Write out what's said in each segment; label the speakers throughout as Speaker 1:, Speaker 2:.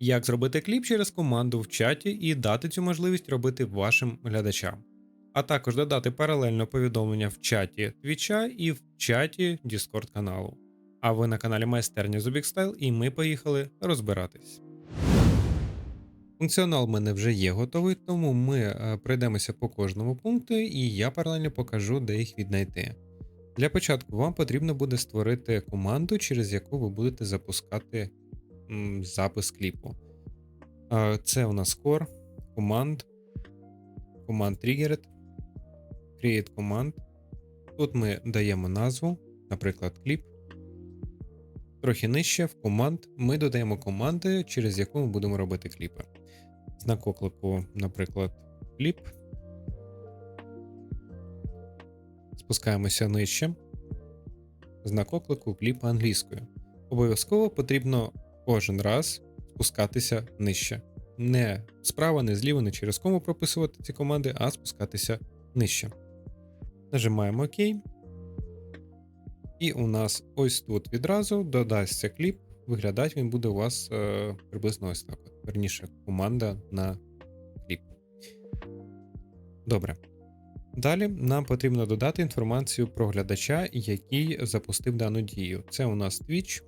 Speaker 1: Як зробити кліп через команду в чаті і дати цю можливість робити вашим глядачам, а також додати паралельно повідомлення в чаті Твіча і в чаті Discord каналу. А ви на каналі Майстерня Zubik і ми поїхали розбиратись. Функціонал в мене вже є готовий, тому ми е, пройдемося по кожному пункту, і я паралельно покажу, де їх віднайти. Для початку вам потрібно буде створити команду, через яку ви будете запускати запис кліпу. Це у нас core, команд, команд triggered, create command. Тут ми даємо назву, наприклад, кліп. Трохи нижче в команд ми додаємо команди, через яку ми будемо робити кліпи. Знак оклику, наприклад, кліп. Спускаємося нижче. Знак оклику кліпа англійською. Обов'язково потрібно кожен раз спускатися нижче. Не справа, не зліва, не через кому прописувати ці команди, а спускатися нижче. Нажимаємо ОК. І у нас ось тут відразу додасться кліп. Виглядати він буде у вас е, приблизно ось так. Верніше, команда на кліп. Добре. Далі нам потрібно додати інформацію про глядача, який запустив дану дію. Це у нас Twitch,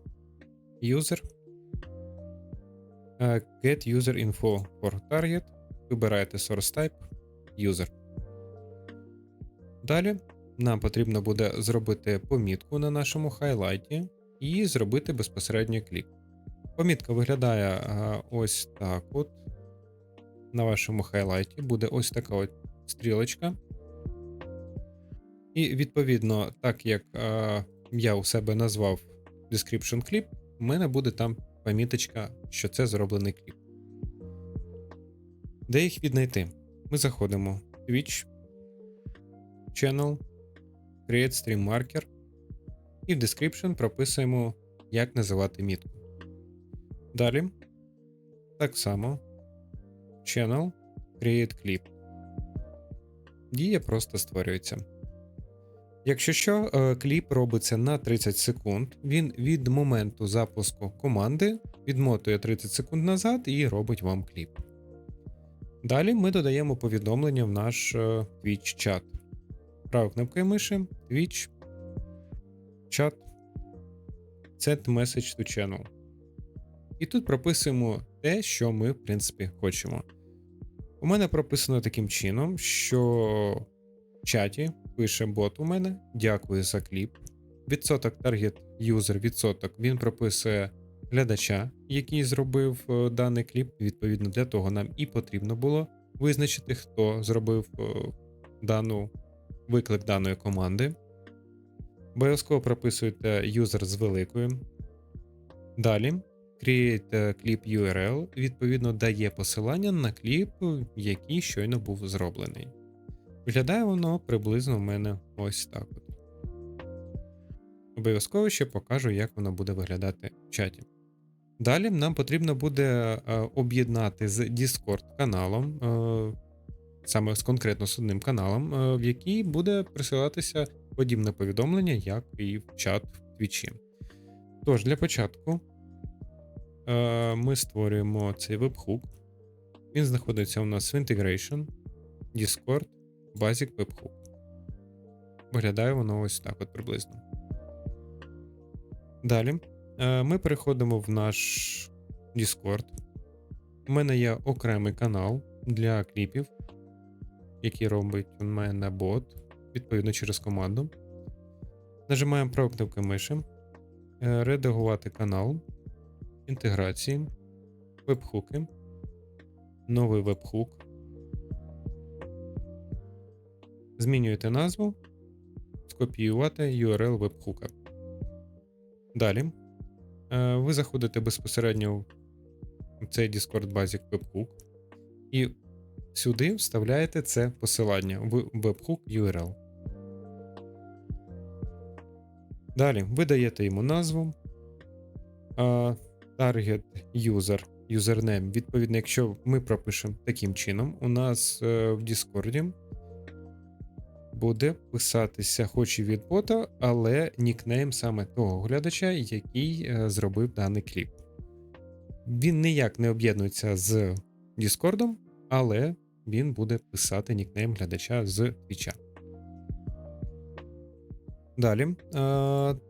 Speaker 1: е, get user info for target. Вибираєте source type, user. Далі нам потрібно буде зробити помітку на нашому хайлайті і зробити безпосередньо кліп. Помітка виглядає е, ось так. от. На вашому хайлайті буде ось така от стрілочка. І відповідно, так як е, я у себе назвав description clip, у мене буде там поміточка, що це зроблений кліп. Де їх віднайти? Ми заходимо Twitch, Channel, Create Stream Marker і в description прописуємо, як називати мітку. Далі, так само, Channel, Create Clip. Дія просто створюється. Якщо що, е, кліп робиться на 30 секунд, він від моменту запуску команди відмотує 30 секунд назад і робить вам кліп. Далі ми додаємо повідомлення в наш е, Twitch чат. Правою кнопкою миші, Twitch, чат, Set message to channel. І тут прописуємо те, що ми, в принципі, хочемо. У мене прописано таким чином, що чаті пише бот у мене. Дякую за кліп. Відсоток target user відсоток він прописує глядача, який зробив е, даний кліп. Відповідно, для того нам і потрібно було визначити, хто зробив е, дану виклик даної команди. Обов'язково прописуєте юзер з великою. Далі Create Clip URL, відповідно, дає посилання на кліп, який щойно був зроблений. Виглядає воно приблизно у мене ось так. от. Обов'язково ще покажу, як воно буде виглядати в чаті. Далі нам потрібно буде е, об'єднати з Discord каналом, е, саме з конкретно з одним каналом, е, в який буде присилатися подібне повідомлення, як і в чат в Твічі. Тож, для початку ми створюємо цей вебхук. Він знаходиться у нас в Integration, Discord, Basic Webhook. Виглядає воно ось так от приблизно. Далі е, ми переходимо в наш Discord. У мене є окремий канал для кліпів, який робить у мене бот, відповідно через команду. Нажимаємо праву кнопку миші, е, редагувати канал, інтеграції, вебхуки, новий вебхук. Змінюєте назву, скопіювати URL вебхука. Далі е, ви заходите безпосередньо в цей Discord Basic Webhook і сюди вставляєте це посилання в webhook URL. Далі ви даєте йому назву. Target user, username. Відповідно, якщо ми пропишемо таким чином, у нас е, в Discord буде писатися, хоч і від бота, але нікнейм саме того глядача, який е, зробив даний кліп. Він ніяк не об'єднується з Discord, але він буде писати нікнейм глядача з Твіча. Далі, е,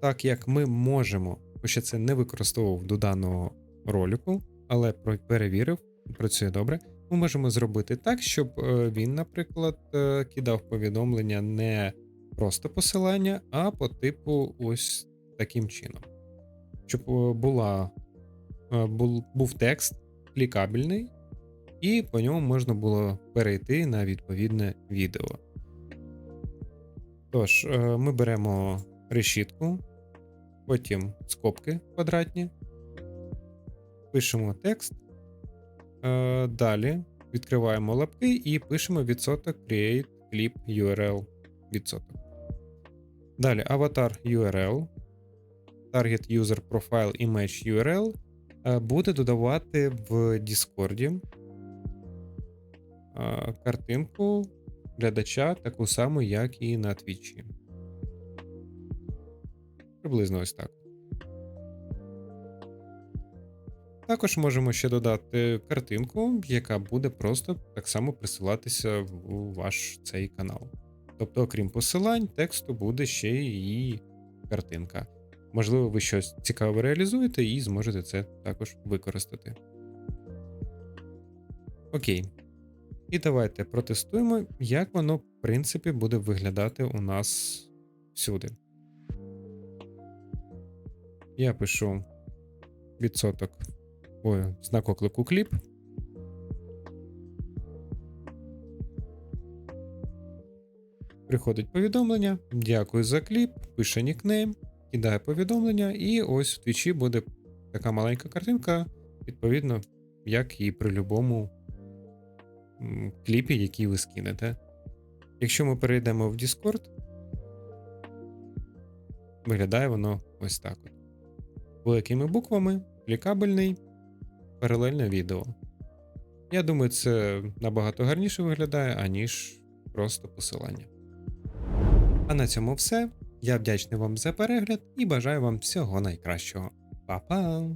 Speaker 1: так як ми можемо, хоча це не використовував до даного ролику, але перевірив, працює добре. Ми можемо зробити так, щоб е, він, наприклад, е, кидав повідомлення не просто посилання, а по типу ось таким чином. Щоб е, була, був текст клікабельний, і по ньому можна було перейти на відповідне відео. Тож, ми беремо решітку, потім скобки квадратні, пишемо текст. Е, Далі відкриваємо лапки і пишемо відсоток create clip URL відсоток. Далі аватар URL, target user profile image URL е, буде додавати в Discord е, картинку глядача таку саму, як і на Твічі. Приблизно ось так. Також можемо ще додати картинку, яка буде просто так само присилатися в ваш цей канал. Тобто, окрім посилань, тексту буде ще і картинка. Можливо, ви щось цікаве реалізуєте і зможете це також використати. Окей. І давайте протестуємо, як воно, в принципі, буде виглядати у нас всюди. Я пишу відсоток Ой, знак оклику кліп. Приходить повідомлення. Дякую за кліп. Пише нікнейм, кидає повідомлення, і ось в твічі буде така маленька картинка, відповідно, як і при будь-якому кліпі, який ви скинете. Якщо ми перейдемо в Discord, виглядає воно ось так. Великими буквами, клікабельний паралельне відео. Я думаю, це набагато гарніше виглядає, аніж просто посилання. А на цьому все. Я вдячний вам за перегляд і бажаю вам всього найкращого. Па-па!